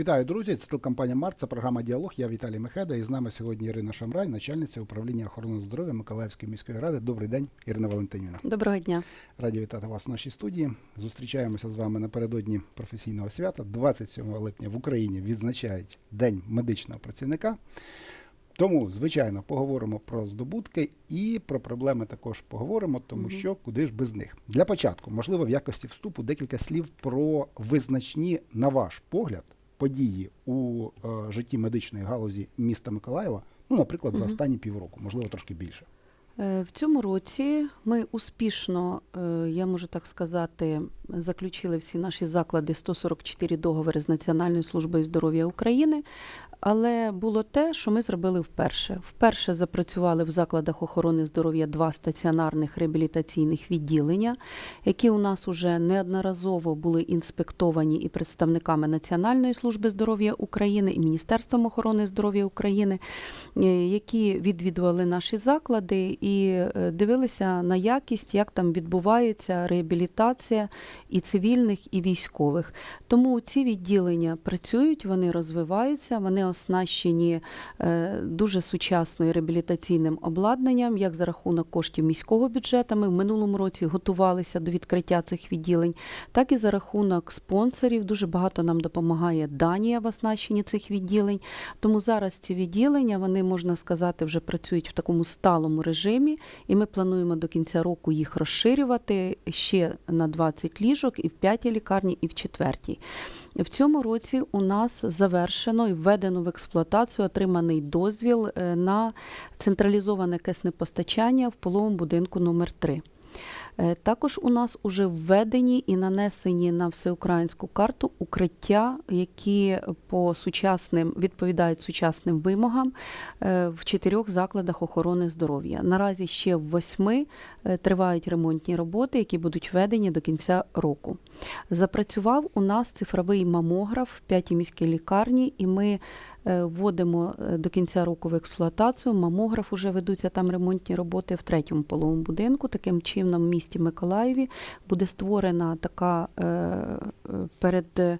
Вітаю, друзі! Це телекомпанія Март, це програма Діалог. Я Віталій Мехеда. І з нами сьогодні Ірина Шамрай, начальниця управління охорони здоров'я Миколаївської міської ради. Добрий день, Ірина Валентинівна. Доброго дня. Раді вітати вас в нашій студії. Зустрічаємося з вами напередодні професійного свята. 27 липня в Україні відзначають День медичного працівника. Тому, звичайно, поговоримо про здобутки і про проблеми також поговоримо, тому Мгм. що куди ж без них. Для початку, можливо, в якості вступу декілька слів про визначні, на ваш погляд, події у е, житті медичної галузі міста Миколаєва, ну, наприклад, за останні півроку, можливо, трошки більше. Е, В цьому році ми успішно, е, я можу так сказати, заключили всі наші заклади 144 договори з Національною службою здоров'я України. Але було те, що ми зробили вперше. Вперше запрацювали в закладах охорони здоров'я два стаціонарних реабілітаційних відділення, які у нас уже неодноразово були інспектовані і представниками Національної служби здоров'я України, і Міністерством охорони здоров'я України, е, які відвідували наші заклади і е, дивилися на якість, як там відбувається реабілітація і цивільних, і військових. Тому ці відділення працюють, вони розвиваються, вони оснащені е, дуже сучасною реабілітаційним обладнанням, як за рахунок коштів міського бюджету. Ми в минулому році готувалися до відкриття цих відділень, так і за рахунок спонсорів. Дуже багато нам допомагає Данія в оснащенні цих відділень. Тому зараз ці відділення вони можна сказати вже працюють в такому сталому режимі, і ми плануємо до кінця року їх розширювати ще на 20 ліжок і в п'ятій лікарні, і в четвертій. В цьому році у нас завершено і введено в експлуатацію отриманий дозвіл е, на централізоване кисне постачання в половому будинку номер 3 Е, Також у нас уже введені і нанесені на всеукраїнську карту укриття, які по сучасним відповідають сучасним вимогам е, в чотирьох закладах охорони здоров'я. Наразі ще в восьми е, тривають ремонтні роботи, які будуть введені до кінця року. Запрацював у нас цифровий мамограф в п'ятій міській лікарні, і ми е, вводимо е, до кінця року в експлуатацію. Мамограф уже ведуться там ремонтні роботи в третьому половому будинку. Таким чином, в місті Миколаєві буде створена така е, е, перед е,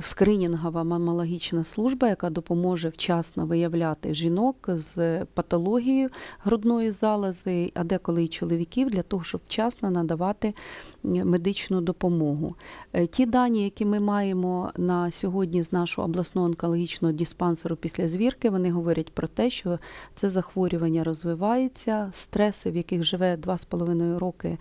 скринінгова мамологічна служба, яка допоможе вчасно виявляти жінок з патологією грудної залози, а деколи і чоловіків, для того, щоб вчасно надавати медичну допомогу. Е, Ті дані, які ми маємо на сьогодні з нашого обласного онкологічного диспансеру після звірки, вони говорять про те, що це захворювання розвивається, стреси, в яких живе 2,5 роки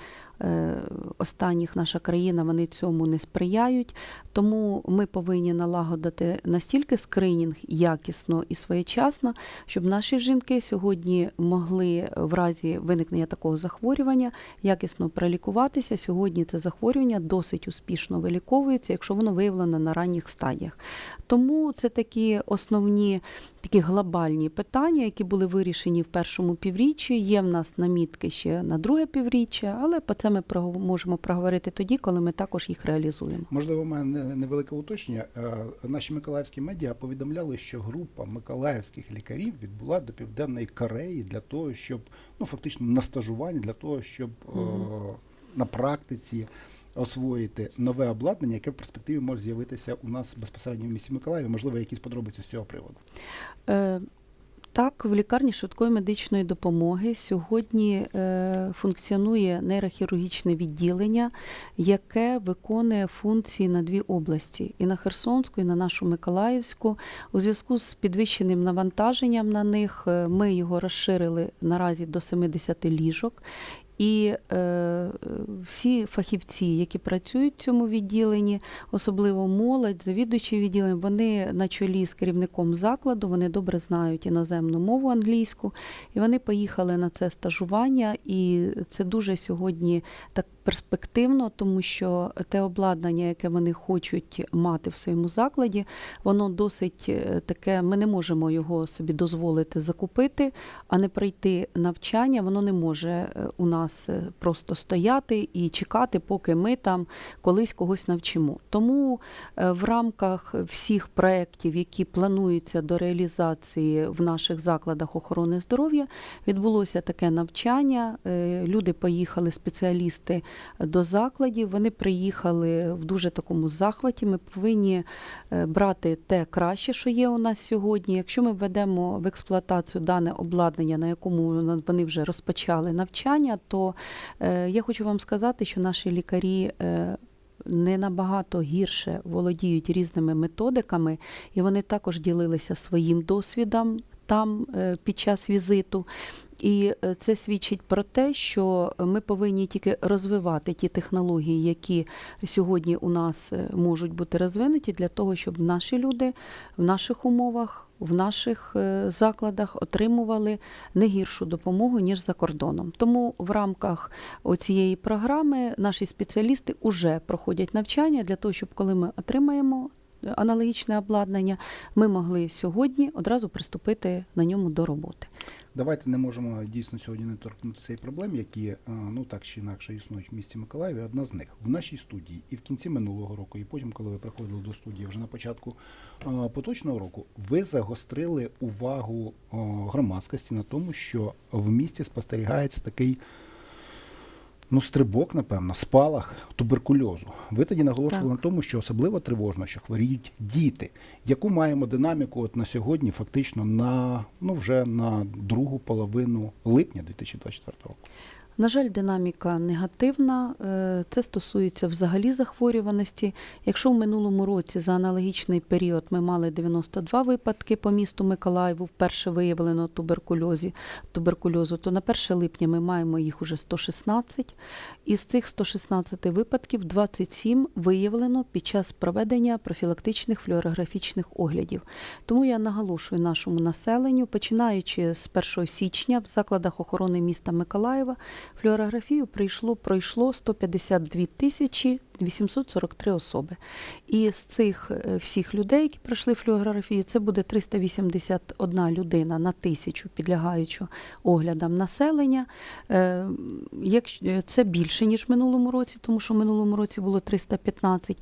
останніх наша країна, вони цьому не сприяють. Тому ми повинні налагодити настільки скринінг якісно і своєчасно, щоб наші жінки сьогодні могли в разі виникнення такого захворювання якісно пролікуватися. Сьогодні це захворювання досить успішно виліковується, якщо воно виявлено на ранніх стадіях. Тому це такі основні такі глобальні питання, які були вирішені в першому півріччі. Є в нас намітки ще на друге півріччя, але про це ми прогов- можемо проговорити тоді, коли ми також їх реалізуємо. Можливо, у мене невелике уточнення. Е, Наші миколаївські медіа повідомляли, що група миколаївських лікарів відбула до Південної Кореї для того, щоб ну фактично на стажуванні, для того, щоб е, на практиці освоїти нове обладнання, яке в перспективі може з'явитися у нас безпосередньо в місті Миколаєві. Можливо, якісь подробиці з цього приводу. Е, Так, в лікарні швидкої медичної допомоги сьогодні е, функціонує нейрохірургічне відділення, яке виконує функції на дві області: і на Херсонську, і на нашу Миколаївську. У зв'язку з підвищеним навантаженням на них е, ми його розширили наразі до 70 ліжок. І е, всі фахівці, які працюють в цьому відділенні, особливо молодь, завідувачі відділення, вони на чолі з керівником закладу, вони добре знають іноземну мову англійську, і вони поїхали на це стажування. І це дуже сьогодні так перспективно, тому що те обладнання, яке вони хочуть мати в своєму закладі, воно досить е, таке. Ми не можемо його собі дозволити закупити, а не пройти навчання. Воно не може е, у нас е, просто стояти і чекати, поки ми там колись когось навчимо. Тому в рамках всіх проєктів, які плануються до реалізації в наших закладах охорони здоров'я, відбулося таке навчання. Люди поїхали, спеціалісти до закладів. Вони приїхали в дуже такому захваті. Ми повинні е, брати те краще, що є у нас сьогодні. Якщо ми введемо в експлуатацію дане обладнання, на якому вони вже розпочали навчання, то е, я хочу вам сказати, що наші лікарі. е, не набагато гірше володіють різними методиками, і вони також ділилися своїм досвідом там е, під час візиту. І е, це свідчить про те, що ми повинні тільки розвивати ті технології, які сьогодні у нас е, можуть бути розвинуті, для того, щоб наші люди в наших умовах, в наших закладах отримували не гіршу допомогу ніж за кордоном. Тому в рамках цієї програми наші спеціалісти вже проходять навчання для того, щоб коли ми отримаємо аналогічне обладнання, ми могли сьогодні одразу приступити на ньому до роботи. Давайте не можемо дійсно сьогодні не торкнутися цієї проблем, які е, ну так чи інакше існують в місті Миколаєві. Одна з них в нашій студії і в кінці минулого року, і потім, коли ви приходили до студії вже на початку е, поточного року, ви загострили увагу е, громадськості на тому, що в місті спостерігається такий. Ну, стрибок, напевно, спалах туберкульозу. Ви тоді наголошували Так. на тому, що особливо тривожно, що хворіють діти. Яку маємо динаміку от на сьогодні, фактично на ну вже на другу половину липня 2024 року? На жаль, динаміка негативна. Е, Це стосується взагалі захворюваності. Якщо в минулому році за аналогічний період ми мали 92 випадки по місту Миколаєву, вперше виявлено туберкульозі, туберкульозу, то на 1 липня ми маємо їх уже 116. Із цих 116 випадків 27 виявлено під час проведення профілактичних флюорографічних оглядів. Тому я наголошую нашому населенню, починаючи з 1 січня в закладах охорони міста Миколаєва, флюорографію прийшло, пройшло 152 тисячі 843 особи. І з цих е, всіх людей, які пройшли флюорографію, це буде 381 людина на тисячу підлягаючу оглядам населення. Е, е, це більше ніж в минулому році, тому що в минулому році було 315.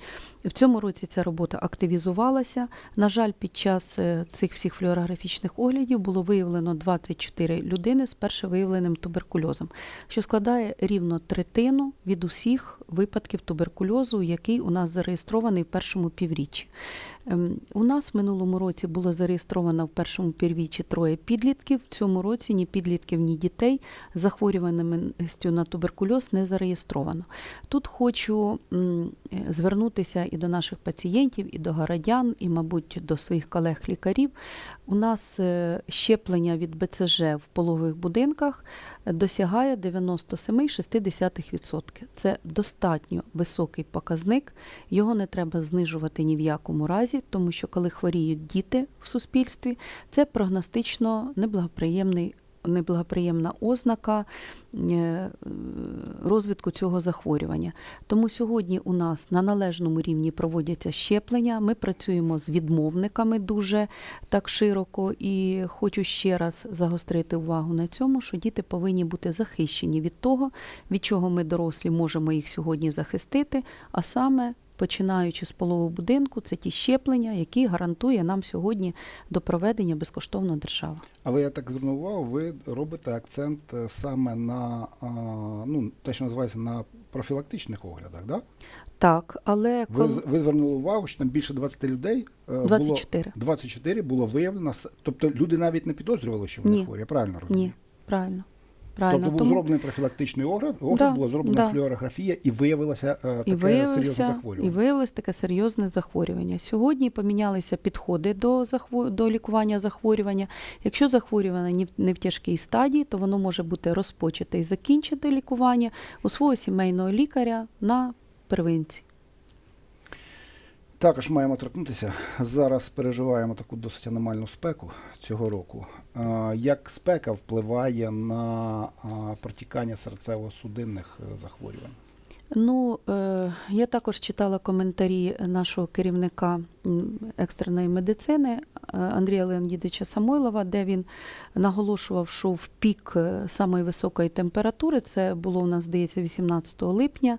В цьому році ця робота активізувалася. На жаль, під час цих всіх флюорографічних оглядів було виявлено 24 людини з перше виявленим туберкульозом, що складає рівно третину від усіх випадків туберкульозу, який у нас зареєстрований в першому півріччі. Ем, У нас в минулому році було зареєстровано в першому півріччі троє підлітків. В цьому році ні підлітків, ні дітей захворюваністю на туберкульоз не зареєстровано. Тут хочу звернутися і до наших пацієнтів, і до городян, і, мабуть, до своїх колег-лікарів. У нас е, щеплення від БЦЖ в пологових будинках досягає 97,6%. Це достатньо високий показник. Його не треба знижувати ні в якому разі, тому що коли хворіють діти в суспільстві, це прогностично неблагоприємний. Неблагоприємна ознака е, розвитку цього захворювання. Тому сьогодні у нас на належному рівні проводяться щеплення. Ми працюємо з відмовниками дуже так широко. І хочу ще раз загострити увагу на цьому, що діти повинні бути захищені від того, від чого ми дорослі можемо їх сьогодні захистити, а саме. Починаючи з полового будинку, це ті щеплення, які гарантує нам сьогодні до проведення безкоштовно держава. Але я так звернув увагу, ви робите акцент е, саме на ну те, що називається на профілактичних оглядах. Да? Так, але Ви, коли ви звернули увагу, що там більше 20 людей е, 24. було 24 було виявлено. Тобто люди навіть не підозрювали, що вони Ні. хворі. Я правильно розумію? ні, правильно. Правильно, Тобто був зроблений профілактичний огляд, огляд Да, була зроблена да. флюорографія і виявилося е, таке і серйозне виявився, і захворювання. виявилось таке серйозне захворювання. Сьогодні помінялися підходи до захво- до лікування захворювання. Якщо захворювання не в тяжкій стадії, то воно може бути розпочате і закінчити лікування у свого сімейного лікаря на первинці. Також маємо торкнутися. Зараз переживаємо таку досить аномальну спеку цього року. Як спека впливає на протікання серцево-судинних е, захворювань? Ну, е, я також читала коментарі нашого керівника екстреної медицини Андрія Леонідовича Самойлова, де він наголошував, що в пік е, самої високої температури, це було у нас, здається, 18 липня,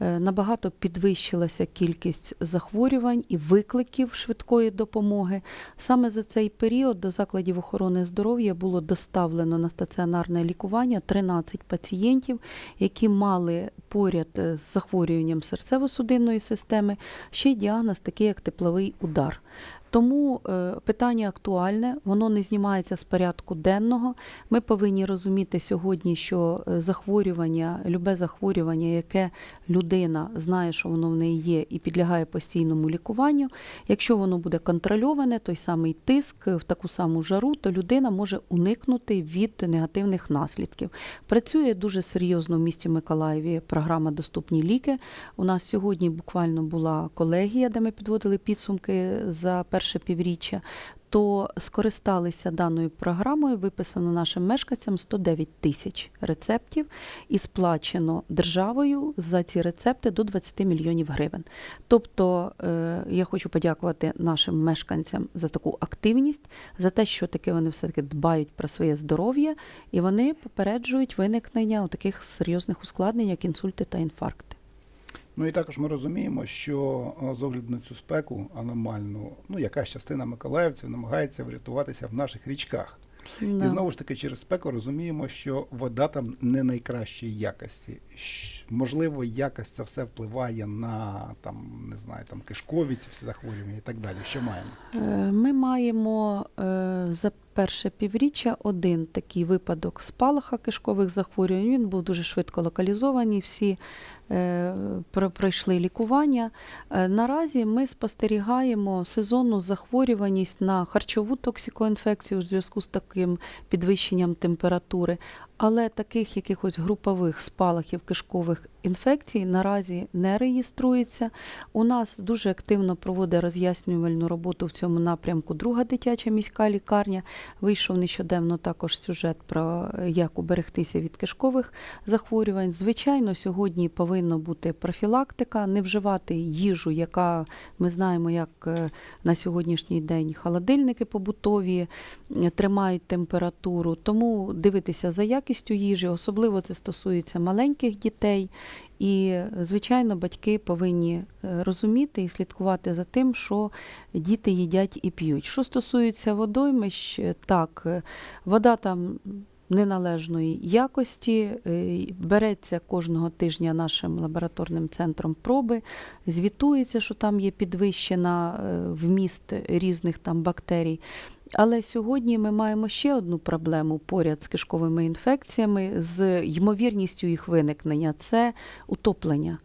е, набагато підвищилася кількість захворювань і викликів швидкої допомоги. Саме за цей період до закладів охорони здоров'я було доставлено на стаціонарне лікування 13 пацієнтів, які мали поряд е, з захворюванням серцево-судинної системи ще й діагноз такий, як тепловий удар. Тому е, питання актуальне, воно не знімається з порядку денного. Ми повинні розуміти сьогодні, що е, захворювання, любе захворювання, яке людина знає, що воно в неї є, і підлягає постійному лікуванню. Якщо воно буде контрольоване, той самий тиск е, в таку саму жару, то людина може уникнути від негативних наслідків. Працює дуже серйозно в місті Миколаєві програма Доступні ліки. У нас сьогодні буквально була колегія, де ми підводили підсумки за перше півріччя. То скористалися даною програмою, виписано нашим мешканцям 109 тисяч рецептів і сплачено державою за ці рецепти до 20 мільйонів гривень. Тобто е, я хочу подякувати нашим мешканцям за таку активність, за те, що таки вони все-таки дбають про своє здоров'я і вони попереджують виникнення таких серйозних ускладнень, як інсульти та інфаркти. Ну і також ми розуміємо, що е, з огляду на цю спеку аномальну, ну якась частина миколаївців намагається врятуватися в наших річках. І знову ж таки, через спеку розуміємо, що вода там не найкращої якості. Можливо, якість це все впливає на там, не знаю, там кишкові ці всі захворювання і так далі. Що маємо? Е, Ми маємо е, за перше півріччя один такий випадок спалаха кишкових захворювань. Він був дуже швидко локалізований. Всі е, про- пройшли лікування. Наразі ми спостерігаємо сезонну захворюваність на харчову токсикоінфекцію у зв'язку з таким підвищенням температури. Але таких якихось групових спалахів кишкових інфекцій наразі не реєструється. У нас дуже активно проводить роз'яснювальну роботу в цьому напрямку друга дитяча міська лікарня. Вийшов нещодавно також сюжет про як уберегтися від кишкових захворювань. Звичайно, сьогодні повинна бути профілактика, не вживати їжу, яка ми знаємо, як е, на сьогоднішній день холодильники побутові е, тримають температуру. Тому дивитися за якістю їжі, особливо це стосується маленьких дітей. І, звичайно, батьки повинні е, розуміти і слідкувати за тим, що діти їдять і п'ють. Що стосується водоймищ, е, так, е, вода там неналежної якості, береться кожного тижня нашим лабораторним центром проби, звітується, що там є підвищена вміст різних там бактерій. Але сьогодні ми маємо ще одну проблему поряд з кишковими інфекціями, з ймовірністю їх виникнення це утоплення.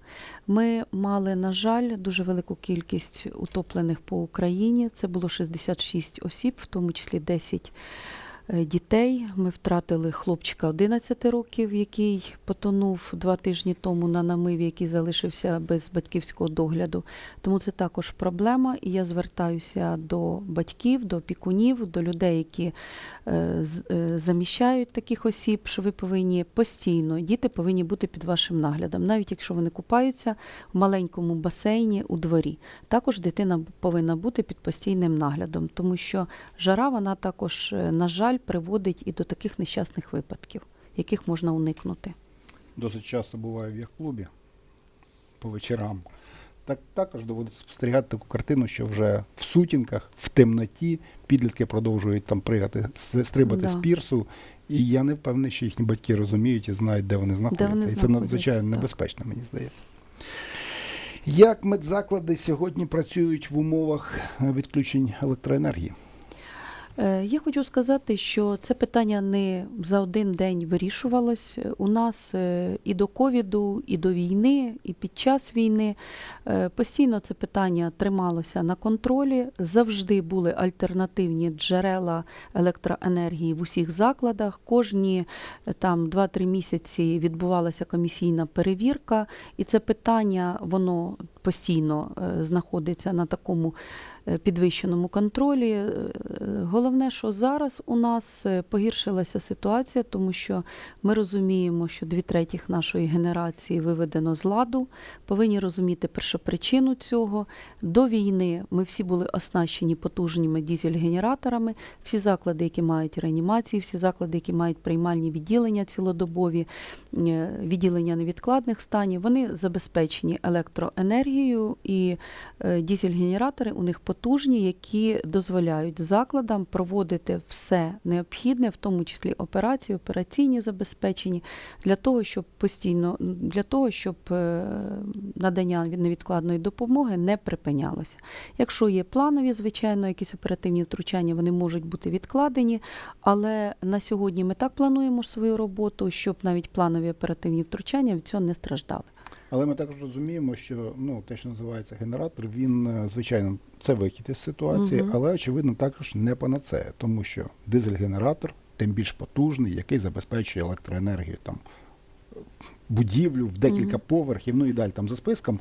Ми мали, на жаль, дуже велику кількість утоплених по Україні. Це було 66 осіб, в тому числі 10 е, дітей. Ми втратили хлопчика 11 років, який потонув два тижні тому на намиві, який залишився без батьківського догляду. Тому це також проблема. І я звертаюся до батьків, до опікунів, до людей, які е, е, заміщають таких осіб, що ви повинні постійно, діти повинні бути під вашим наглядом, навіть якщо вони купаються в маленькому басейні у дворі. Також дитина повинна бути під постійним наглядом, тому що жара вона також, е, на жаль, приводить і до таких нещасних випадків, яких можна уникнути. Досить часто буваю в яхт-клубі по вечорам. Так також доводиться спостерігати таку картину, що вже в сутінках, в темноті підлітки продовжують там пригати, стрибати Да. з пірсу. І я не впевнений, що їхні батьки розуміють і знають, де вони знаходяться. вони і це надзвичайно так. небезпечно, мені здається. Як медзаклади сьогодні працюють в умовах відключень електроенергії? Е, Я хочу сказати, що це питання не за один день вирішувалось. Е, У нас е, і до ковіду, і до війни, і під час війни постійно це питання трималося на контролі. Завжди були альтернативні джерела електроенергії в усіх закладах. Кожні там 2-3 місяці відбувалася комісійна перевірка, і це питання воно постійно знаходиться на такому підвищеному контролі. Е, Головне, що зараз у нас е, погіршилася ситуація, тому що ми розуміємо, що дві третіх нашої генерації виведено з ладу. Повинні розуміти першопричину цього. До війни ми всі були оснащені потужними дізель-генераторами. Всі заклади, які мають реанімації, всі заклади, які мають приймальні відділення цілодобові, е, відділення невідкладних станів, вони забезпечені електроенергією і е, дізель-генератори у них потужні, які дозволяють закладам проводити все необхідне, в тому числі операції, операційні забезпечені, для того, щоб постійно для того, щоб е, надання невідкладної допомоги не припинялося. Якщо є планові, звичайно, якісь оперативні втручання, вони можуть бути відкладені, але на сьогодні ми так плануємо свою роботу, щоб навіть планові оперативні втручання від цього не страждали. Але ми також розуміємо, що ну те, що називається генератор, він е, звичайно це вихід із ситуації, Мгм. але очевидно також не панацея, тому що дизель-генератор тим більш потужний, який забезпечує електроенергію там будівлю в декілька Мгм. поверхів, ну і далі там за списком.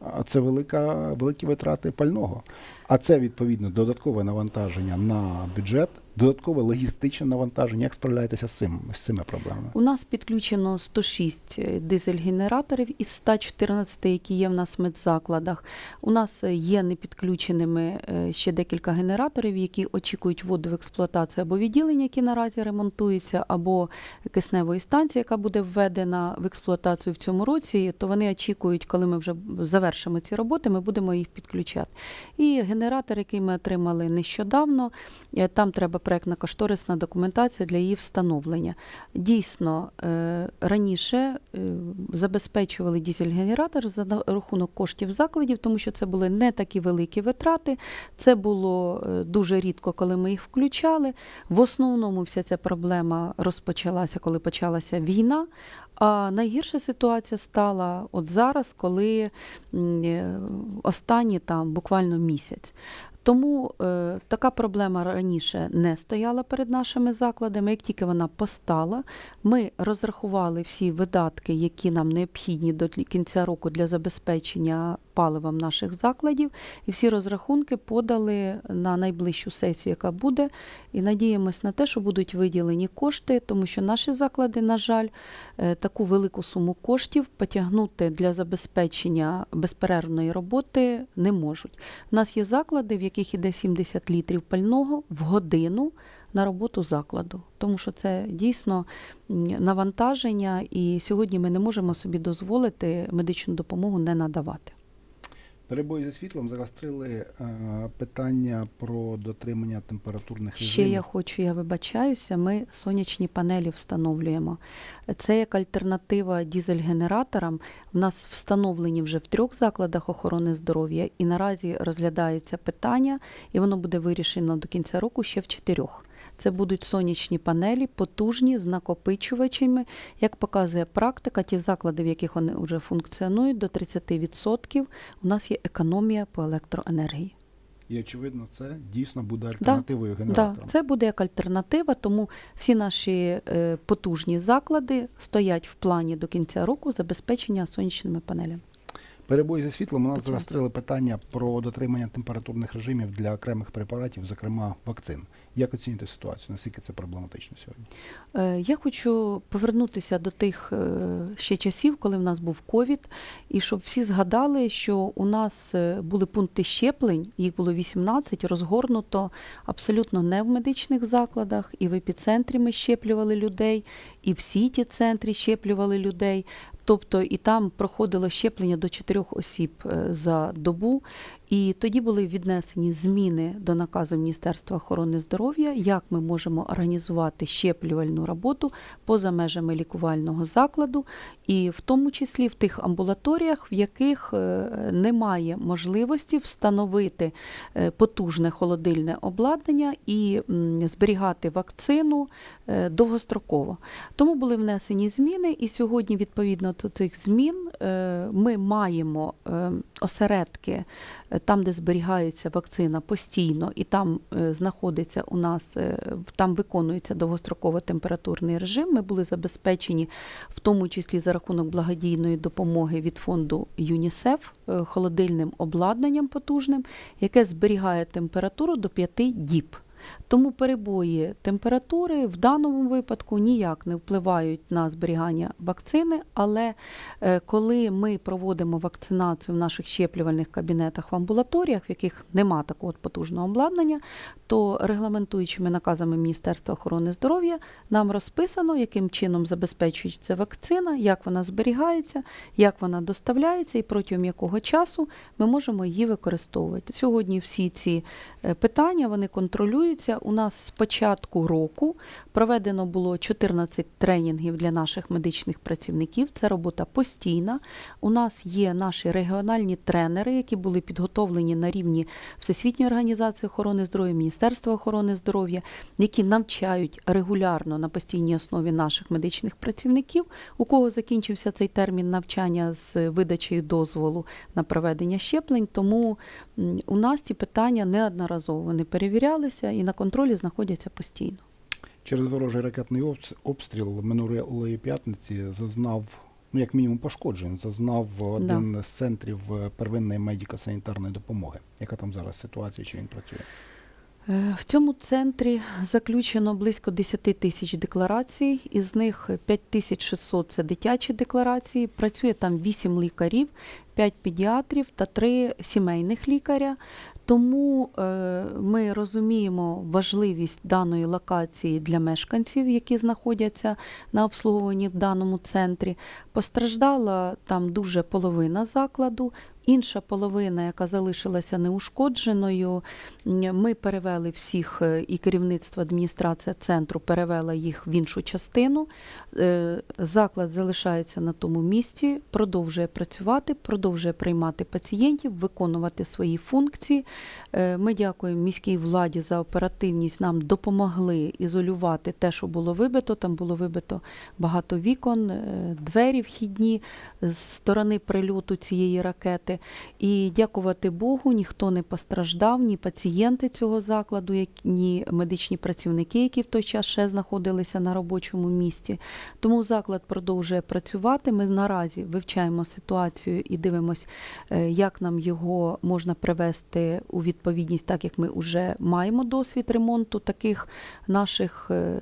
А це велика, великі витрати пального. А це відповідно додаткове навантаження на бюджет, додаткове логістичне навантаження. Як справляєтеся з цим з цими проблемами? У нас підключено 106 дизель-генераторів із 114, які є в нас в медзакладах. У нас е, є непідключеними е, ще декілька генераторів, які очікують вводу в експлуатацію або відділення, які наразі ремонтуються, або кисневої станції, яка буде введена в експлуатацію в цьому році. То вони очікують, коли ми вже завершимо ці роботи, ми будемо їх підключати. І генератор, який ми отримали нещодавно, е, там треба проектно-кошторисна документація для її встановлення. Дійсно, е, раніше е, забезпечували дізель-генератор за рахунок коштів закладів, тому що це були не такі великі витрати. Це було е, дуже рідко, коли ми їх включали. В основному вся ця проблема розпочалася, коли почалася війна. А найгірша ситуація стала от зараз, коли останні там буквально місяць. Тому е, така проблема раніше не стояла перед нашими закладами. Як тільки вона постала, ми розрахували всі видатки, які нам необхідні до кінця року для забезпечення паливом наших закладів, і всі розрахунки подали на найближчу сесію, яка буде. І надіємось на те, що будуть виділені кошти, тому що наші заклади, на жаль, таку велику суму коштів потягнути для забезпечення безперервної роботи не можуть. У нас є заклади, в яких іде 70 літрів пального в годину на роботу закладу, тому що це дійсно навантаження, і сьогодні ми не можемо собі дозволити медичну допомогу не надавати. Перебої зі світлом загострили е, питання про дотримання температурних Ще я хочу, я вибачаюся. Ми сонячні панелі встановлюємо. Це як альтернатива дізель-генераторам. У нас встановлені вже в трьох закладах охорони здоров'я, і наразі розглядається питання, і воно буде вирішено до кінця року ще в чотирьох. Це будуть сонячні панелі, потужні з накопичувачами. Як показує практика, ті заклади, в яких вони вже функціонують, до 30% у нас є економія по електроенергії. І очевидно, це дійсно буде альтернативою Да, генераторам. це буде як альтернатива, тому всі наші е, потужні заклади стоять в плані до кінця року забезпечення сонячними панелями. Перебої зі світлом у нас загострили питання про дотримання температурних режимів для окремих препаратів, зокрема вакцин. Як оцінюєте ситуацію? Наскільки це проблематично сьогодні? Е, Я хочу повернутися до тих е, ще часів, коли в нас був ковід, і щоб всі згадали, що у нас е, були пункти щеплень, їх було 18, розгорнуто абсолютно не в медичних закладах, і в епіцентрі ми щеплювали людей, і в сіті центрі щеплювали людей. Тобто і там проходило щеплення до чотирьох осіб е, за добу. І тоді були віднесені зміни до наказу Міністерства охорони здоров'я, як ми можемо організувати щеплювальну роботу поза межами лікувального закладу, і в тому числі в тих амбулаторіях, в яких е, немає можливості встановити е, потужне холодильне обладнання і зберігати вакцину е, довгостроково. Тому були внесені зміни, і сьогодні, відповідно до цих змін, ми маємо осередки там, де зберігається вакцина постійно, і там е, знаходиться у нас, е, там виконується довгостроково температурний режим. Ми були забезпечені, в тому числі за рахунок благодійної допомоги від фонду ЮНІСЕФ, е, холодильним обладнанням потужним, яке зберігає температуру до 5 діб. Тому перебої температури в даному випадку ніяк не впливають на зберігання вакцини. Але е, коли ми проводимо вакцинацію в наших щеплювальних кабінетах в амбулаторіях, в яких нема такого потужного обладнання, то регламентуючими наказами Міністерства охорони здоров'я нам розписано, яким чином забезпечується вакцина, як вона зберігається, як вона доставляється і протягом якого часу ми можемо її використовувати. Сьогодні всі ці е, питання вони контролюються. У нас з початку року проведено було 14 тренінгів для наших медичних працівників. Це робота постійна. У нас є наші регіональні тренери, які були підготовлені на рівні Всесвітньої організації охорони здоров'я, Міністерства охорони здоров'я, які навчають регулярно на постійній основі наших медичних працівників. У кого закінчився цей термін навчання з видачею дозволу на проведення щеплень, тому у нас ці питання неодноразово вони перевірялися і на контролі знаходяться постійно. Через ворожий ракетний обстріл минулої п'ятниці зазнав, ну як мінімум, пошкоджень, зазнав один з центрів е, первинної медико-санітарної допомоги. Яка там зараз ситуація, чи він працює? Е, В цьому центрі заключено близько 10 тисяч декларацій, із них 5600 – це дитячі декларації. Працює там 8 лікарів, 5 педіатрів та 3 сімейних лікаря. Тому е, ми розуміємо важливість даної локації для мешканців, які знаходяться на обслуговуванні в даному центрі. Постраждала там дуже половина закладу. Інша половина, яка залишилася неушкодженою, ми перевели всіх е, і керівництво адміністрація центру перевела їх в іншу частину. Е, Заклад залишається на тому місці, продовжує працювати, продовжує приймати пацієнтів, виконувати свої функції. Е, Ми дякуємо міській владі за оперативність. Нам допомогли ізолювати те, що було вибито. Там було вибито багато вікон, двері вхідні з сторони прильоту цієї ракети. І дякувати Богу, ніхто не постраждав, ні пацієнти цього закладу, ні медичні працівники, які в той час ще знаходилися на робочому місці. Тому заклад продовжує працювати. Ми наразі вивчаємо ситуацію і дивимося, як нам його можна привести у відповідність, так як ми вже маємо досвід ремонту таких наших е,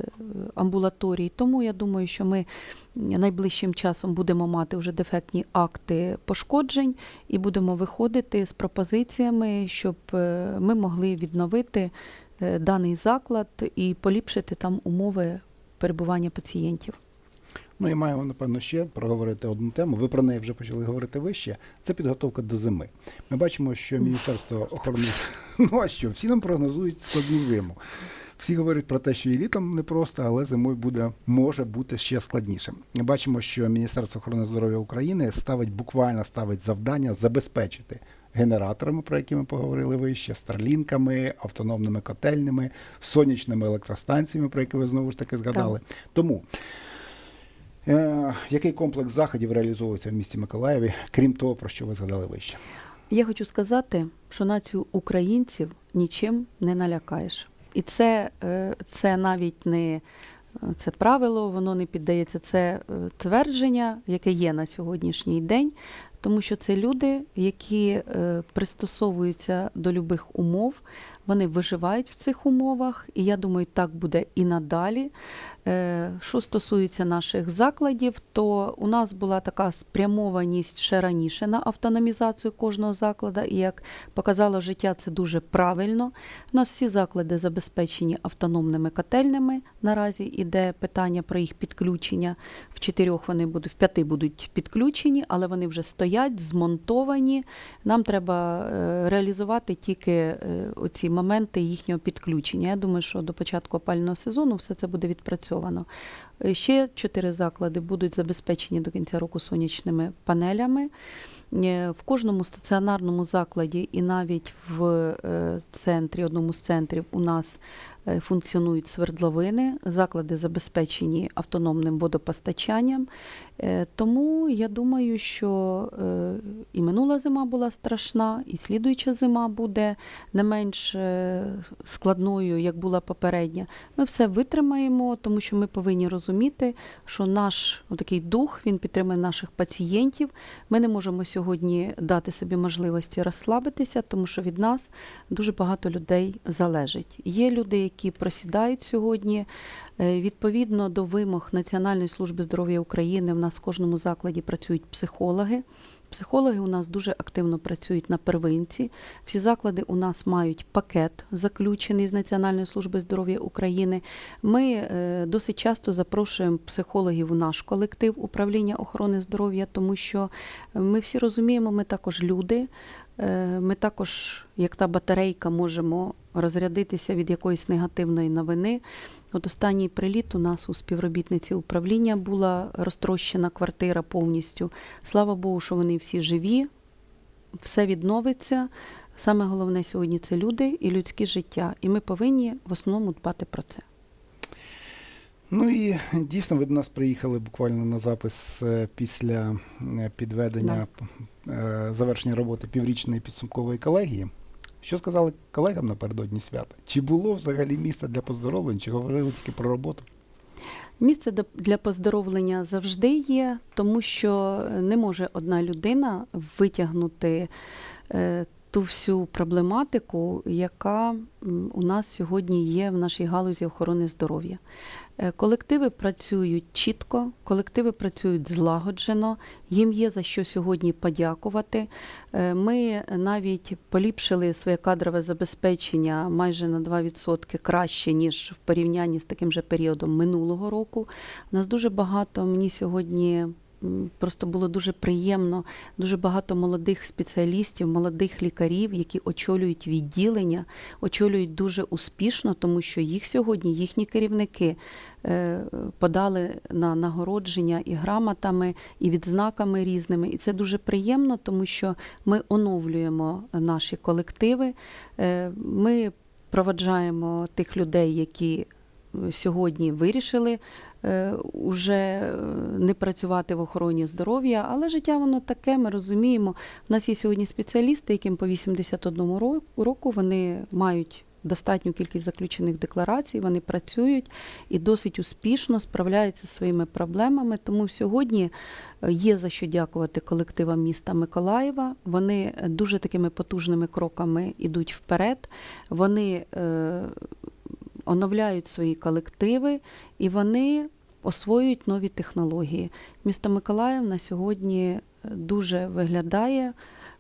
амбулаторій. Тому я думаю, що ми найближчим часом будемо мати вже дефектні акти пошкоджень і будемо виходити з пропозиціями, щоб е, ми могли відновити е, даний заклад і поліпшити там умови перебування пацієнтів. Ну і маємо, напевно, ще проговорити одну тему. Ви про неї вже почали говорити вище. Це підготовка до зими. Ми бачимо, що Міністерство охорони ну а що, всі нам прогнозують складну зиму. Всі говорять про те, що і літом непросто, але зимою буде може бути ще складніше. Ми бачимо, що Міністерство охорони здоров'я України ставить буквально ставить завдання забезпечити генераторами, про які ми поговорили вище, старлінками, автономними котельнями, сонячними електростанціями, про які ви знову ж таки згадали. Тому Е, який комплекс заходів реалізовується в місті Миколаєві, крім того, про що ви згадали вище? Я хочу сказати, що націю українців нічим не налякаєш. І це, е, це навіть не е, це правило, воно не піддається. Це е, твердження, яке є на сьогоднішній день, тому що це люди, які пристосовуються до любих умов, вони виживають в цих умовах, і я думаю, так буде і надалі. Е, Що стосується наших закладів, то у нас була така спрямованість ще раніше на автономізацію кожного закладу, і як показало життя, це дуже правильно. У нас всі заклади забезпечені автономними котельнями. Наразі іде питання про їх підключення. В чотирьох вони будуть, в п'яти будуть підключені, але вони вже стоять, змонтовані. Нам треба е, реалізувати тільки е, оці моменти їхнього підключення. Я думаю, що до початку опального сезону все це буде відпрацьовано. Е, Ще чотири заклади будуть забезпечені до кінця року сонячними панелями. Е, В кожному стаціонарному закладі і навіть в е, центрі, одному з центрів, у нас функціонують свердловини, заклади забезпечені автономним водопостачанням. Е, Тому я думаю, що е, і минула зима була страшна, і слідуюча зима буде не менш е, складною, як була попередня. Ми все витримаємо, тому що ми повинні розуміти, що наш такий дух він підтримує наших пацієнтів. Ми не можемо сьогодні дати собі можливості розслабитися, тому що від нас дуже багато людей залежить. Є люди, які просідають сьогодні. Е, Відповідно до вимог Національної служби здоров'я України, в нас в кожному закладі працюють психологи. Психологи у нас дуже активно працюють на первинці. Всі заклади у нас мають пакет заключений з Національної служби здоров'я України. Ми е, досить часто запрошуємо психологів у наш колектив управління охорони здоров'я, тому що ми всі розуміємо, ми також люди. Е, Ми також, як та батарейка, можемо розрядитися від якоїсь негативної новини. От останній приліт у нас у співробітниці управління була розтрощена квартира повністю. Слава Богу, що вони всі живі, все відновиться. Саме головне сьогодні це люди і людське життя. І ми повинні в основному дбати про це. Ну і дійсно ви до нас приїхали буквально на запис е, після е, підведення е, завершення роботи піврічної підсумкової колегії. Що сказали колегам напередодні свята? Чи було взагалі місце для поздоровлень, чи говорили тільки про роботу? Місце для поздоровлення завжди є, тому що не може одна людина витягнути ту всю проблематику, яка у нас сьогодні є в нашій галузі охорони здоров'я. Е, Колективи працюють чітко, колективи працюють злагоджено, їм є за що сьогодні подякувати. Е, Ми навіть поліпшили своє кадрове забезпечення майже на 2% краще, ніж в порівнянні з таким же періодом минулого року. У нас дуже багато мені сьогодні. Просто було дуже приємно, дуже багато молодих спеціалістів, молодих лікарів, які очолюють відділення, очолюють дуже успішно, тому що їх сьогодні, їхні керівники е, подали на нагородження і грамотами, і відзнаками різними. І це дуже приємно, тому що ми оновлюємо наші колективи. Е, Ми проваджаємо тих людей, які е, сьогодні вирішили уже е, не працювати в охороні здоров'я, але життя воно таке, ми розуміємо. У нас є сьогодні спеціалісти, яким по 81 ро- року вони мають достатню кількість заключених декларацій, вони працюють і досить успішно справляються зі своїми проблемами. Тому сьогодні е, є за що дякувати колективам міста Миколаєва. Вони е, дуже такими потужними кроками йдуть вперед. Вони е, оновляють свої колективи і вони освоюють нові технології. Місто Миколаїв на сьогодні е, дуже виглядає.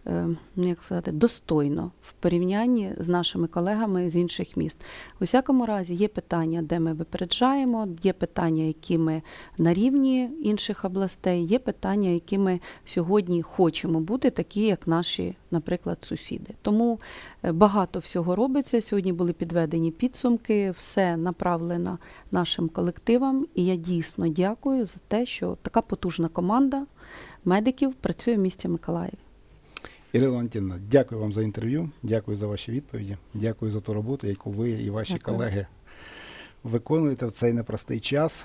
Е, ну, Як сказати, достойно в порівнянні з нашими колегами з інших міст. У всякому разі, є питання, де ми випереджаємо, є питання, які ми на рівні інших областей, є питання, які ми сьогодні хочемо бути, такі як наші, наприклад, сусіди. Тому е, багато всього робиться. Сьогодні були підведені підсумки, все направлено нашим колективам. І я дійсно дякую за те, що така потужна команда медиків працює в місті Миколаїв. Ірина Валентинівна, дякую вам за інтерв'ю, дякую за ваші відповіді, дякую за ту роботу, яку ви і ваші Дякую. колеги виконуєте в цей непростий час.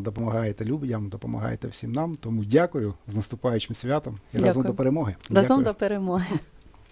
Допомагаєте людям, допомагаєте всім нам. Тому дякую з наступаючим святом і разом до перемоги. Разом Дякую. до перемоги.